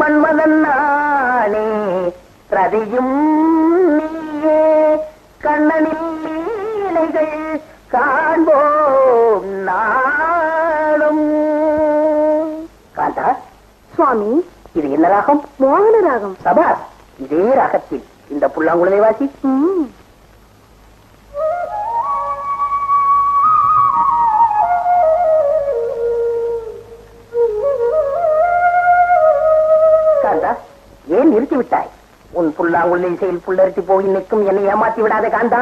மன்மதன் நானே ரதியும் நீயே கண்ணனில் லீலைகள் காண்போம் நாளும். காந்தா சுவாமி இது என்ன ராகம்? மோகன ராகம். சபாஸ் இதே ராகத்தில் இந்த புல்லாங்குழலை வாசி. நிறுத்தி விட்டாய். உன் புல்லாங்குழலை இசையில் புல்லரித்து போய் நிற்கும் என்னை ஏமாத்தி விடாத காந்தா.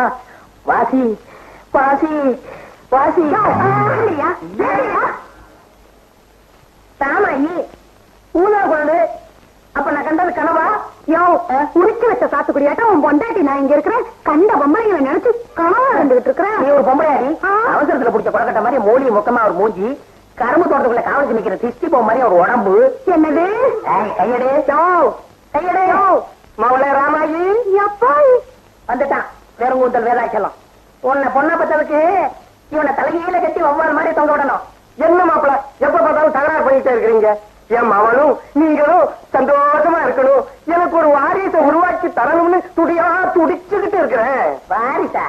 வாசி வாசி வாசி? தாமாயி ஊதா குழந்தை அப்ப நான் கண்டது கனவா? யோ உரிச்சு வச்ச சாத்துக்குடியாட்டம் உன் பொண்டாட்டி நான் இங்க இருக்கிறேன். கண்ட பொம்பளைங்களை நினைச்சு கனவா இருந்துகிட்டு இருக்கிறேன். நீ ஒரு பொம்பளையாடி. அவசரத்துல பிடிச்ச கொடக்கட்ட மாதிரி மூலி முக்கமா ஒரு மூஞ்சி கரும்பு தோட்டத்துக்குள்ள காவலுக்கு நிக்கிற திஷ்டி போ மாதிரி ஒரு உடம்பு. என்னது? கையடு. கையடு மவுள ராமாயி. எப்பா? வந்துட்டான். வேறங்கூந்தல் வேதாச்சலம். உன்னை பொண்ணை பத்ததுக்கு இவனை தலைகீழ கட்டி ஒவ்வொரு மாதிரி தொங்க விடணும். என்ன மாப்பிள? எப்ப பார்த்தாலும் தகராறு பண்ணிட்டே இருக்கிறீங்க? என் மவனும் நீங்களும் சந்தோஷமா இருக்கணும். எனக்கு ஒரு வாரியத்தை உருவாக்கி தரணும்னு துடியா துடிச்சுக்கிட்டு இருக்கிறேன். வாரிசா.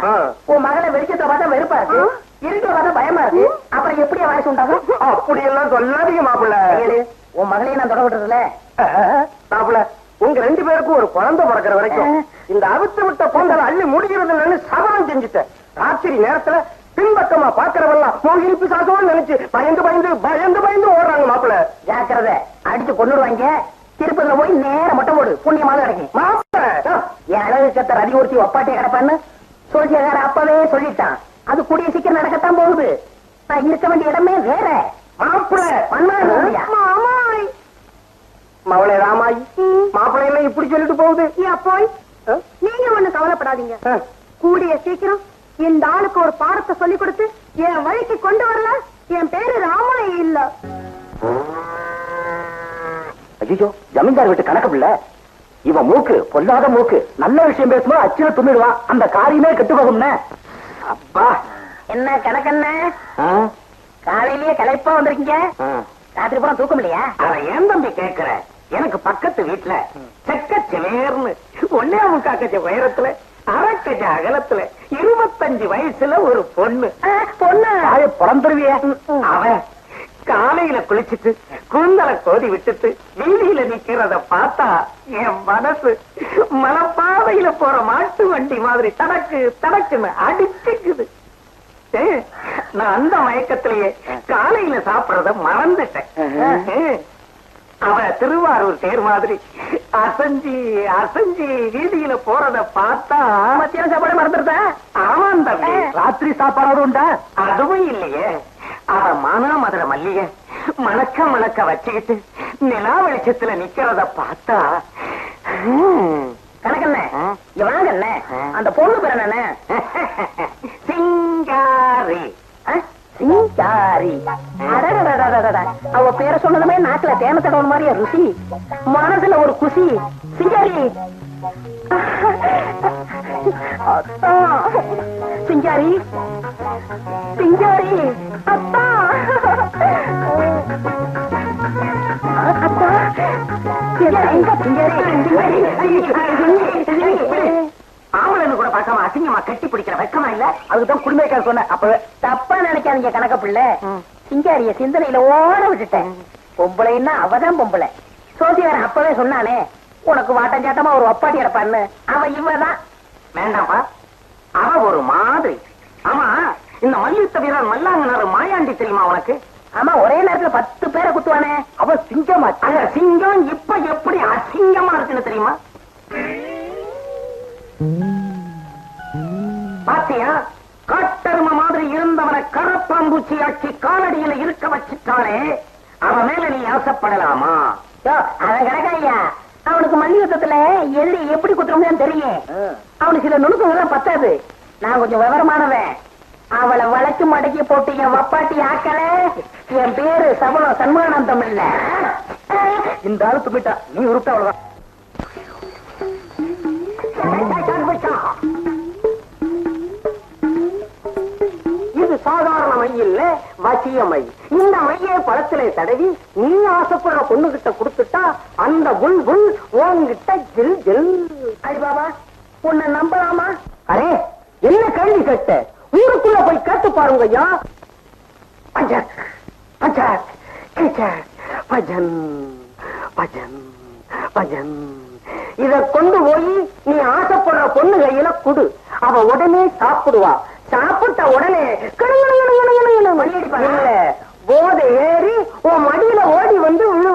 உன் மகளை வெளிச்சத்தை பார்த்தா வெறுப்பா இருக்கு. ஆ. இருக்கிற பார்த்தா பயமா இருக்கு. அப்புறம் எப்படி வாரிசு உண்டாகும்? அப்படி எல்லாம் சொல்லாதீங்க மாப்பிள. கையடு உன் மகளையும் நான் தொட விட்டுறதுல மாப்பிள உங்க ரெண்டு பேருக்கும் ஒரு குழந்தை பிறக்கிற வரைக்கும் இந்த அவுத்து விட்ட பொங்கல் அள்ளி முடிகிறது சபலம் செஞ்சுட்டேன். ராத்திரி நேரத்துல பின்பக்கமா பாக்குறவெல்லாம் மோகினி பிசாசோன்னு நினைச்சு பயந்து பயந்து பயந்து பயந்து ஓடுறாங்க மாப்பிள ஜாக்கிரத. அடிச்சு கொண்டுடுவாங்க திருப்பதில போய் நேர மொட்டை போடு. புண்ணியமாக கிடைக்கும். மாப்பிள என் அழகு கத்த ரதி ஒருத்தி ஒப்பாட்டிய கிடப்பான்னு சோசியக்கார அப்பவே சொல்லிட்டான். அது கூடிய சீக்கிரம் நடக்கத்தான் போகுது. நான் இருக்க வேண்டிய இடமே வேற. மாப்பிள மன்மதன் மாமாய் மவளே ராமாயி. மாப்பிள்ளை எல்லாம் இப்படி சொல்லிட்டு போகுது. ஆ? நீங்க ஒண்ணு கவலைப்படாதீங்க. கூடிய சீக்கிரம் இந்த ஆளுக்கு ஒரு பாடத்தை சொல்லி கொடுத்து என் வழிக்கு கொண்டு வரல. என் பேரு ராமனை இல்ல. ஐயோ ஜமீன்தார் வீட்டு கணக்கு பிள்ளை. இவன் மூக்கு பொல்லாத மூக்கு. நல்ல விஷயம் பேசும்போது அச்சுல துண்ணிடுவான் அந்த காரியமே கெட்டு போகும்னே. அப்பா. என்ன கணக்கண்ண காலையிலேயே களைப்பா வந்திருக்கீங்க. ராத்திரி பூரா தூக்கம் இல்லையா? அத ஏன் தம்பி கேக்குற? எனக்கு பக்கத்து வீட்டுல செக்க செவேர்னு ஒன்னே முக்காக்கச்ச உயரத்துல அரைக்கச்ச அகலத்துல இருபத்தஞ்சு வயசுல ஒரு பொண்ணு. பொண்ணு? பிறந்துருவிய. அவன் காலையில குளிச்சிட்டு கூந்தல கோதி விட்டுட்டு வீதியில நிக்கிறத பார்த்தா என் மனசு மலப்பாதையில போற மாட்டு வண்டி மாதிரி தடக்கு தடக்குன்னு அடிச்சுக்குது. நான் அந்த மயக்கத்திலேயே காலையில சாப்பிடறத மறந்துட்டேன். அவ திருவாரூர் தேர் மாதிரி. அசஞ்சி அசஞ்சி வீதியில போறத பார்த்தா மத்தியான சாப்பாடு மறந்துருதா ஆமாம் தம்பி. ராத்திரி சாப்பாடு உண்டா? அதுவும் இல்லையே. அவ மானாமதுர மல்லிக மணக்க மணக்க வச்சுக்கிட்டு நிலா வெளிச்சத்துல நிக்கிறத பார்த்தா கணக்கண்ண ஆ. அந்த பொண்ணு என்ன சிங்காரி. சிங்காரி அவ பேரை சொன்னதுமே நாக்குல தேன தடவன மாதிரியா ருசி? மனசுல ஒரு குசி. சிங்காரி. அத்தா. சிங்காரி. சிங்காரி. அத்தா. அத்தா. சிங்காரி? சிங்காரி. சிங்காரி. ஆம்பளைன்னு கூட அசிங்கமா கட்டி பிடிக்கிற வெக்கமா இல்ல? அதுக்குதான் குடும்பக்கார அப்பவே தப்பா நினைக்காதீங்க கணக்க பிள்ளை. சிங்காரிய சிந்தனையில ஓட விட்டுட்டேன். பொம்பளைன்னா அவதான் பொம்பளை. சோசியாரன் அப்பவே சொன்னானே உனக்கு வாட்டஞ்சாட்டமா ஒரு ஒப்பாட்டி கிடப்பான்னு அவன் இவதான். வேண்டாம்ப்பா. அவ ஒரு மாதிரி. ஆமா இந்த மல்யுத்த வீரர் மல்லாங்கனாரு மாயாண்டி தெரியுமா உனக்கு? ஆமா ஒரே நேரத்துல பத்து பேரை குத்துவானே. அவ சிங்கமா? அந்த சிங்கம் இப்ப எப்படி அசிங்கமா இருக்குன்னு தெரியுமா? பாத்தியா? காட்டரும மாதிரி இருந்தவனை கரப்பாம்பூச்சி ஆட்சி காலடியில இருக்க வச்சுட்டாலே அவன் மேல நீ ஆசைப்படலாமா? யோ, அவன் கிடக்காய்யா அவனுக்கு மல்யுத்தத்துல எள்ளி எப்படி குத்துறோம்னு தெரியும். அவனுக்கு சில நுணுக்கங்கள்லாம் பத்தாது. நான் கொஞ்சம் விவரமானவன். அவளை வளைச்சு மடக்கி போட்டு என் வப்பாட்டி ஆக்கல. என் பேரு சபலம் சண்முகானந்தம் இல்ல. இந்த ஆளு துப்பிட்டா. நீ உருட்ட அவ்வளவுதான். வசிய மை இந்த மையை பழத்திலே தடவி நீ ஆசைப்படுற பொண்ணு கிட்ட கொடுத்துட்டா அந்த புல் புல் உன்கிட்ட ஜில் ஜில். அடி பாபா உன்னை நம்பலாமா? அரே என்ன கேள்வி கேட்ட? ஊருக்குள்ள போய் கேட்டு பாருங்க ஐயா பஜக் பஜக் கிச்சக் பஜன் பஜன் பஜன் இத கொண்டு போய் நீ ஆசைப்படுற பொண்ணு கையில குடு. அவ உடனே சாப்பிடுவா.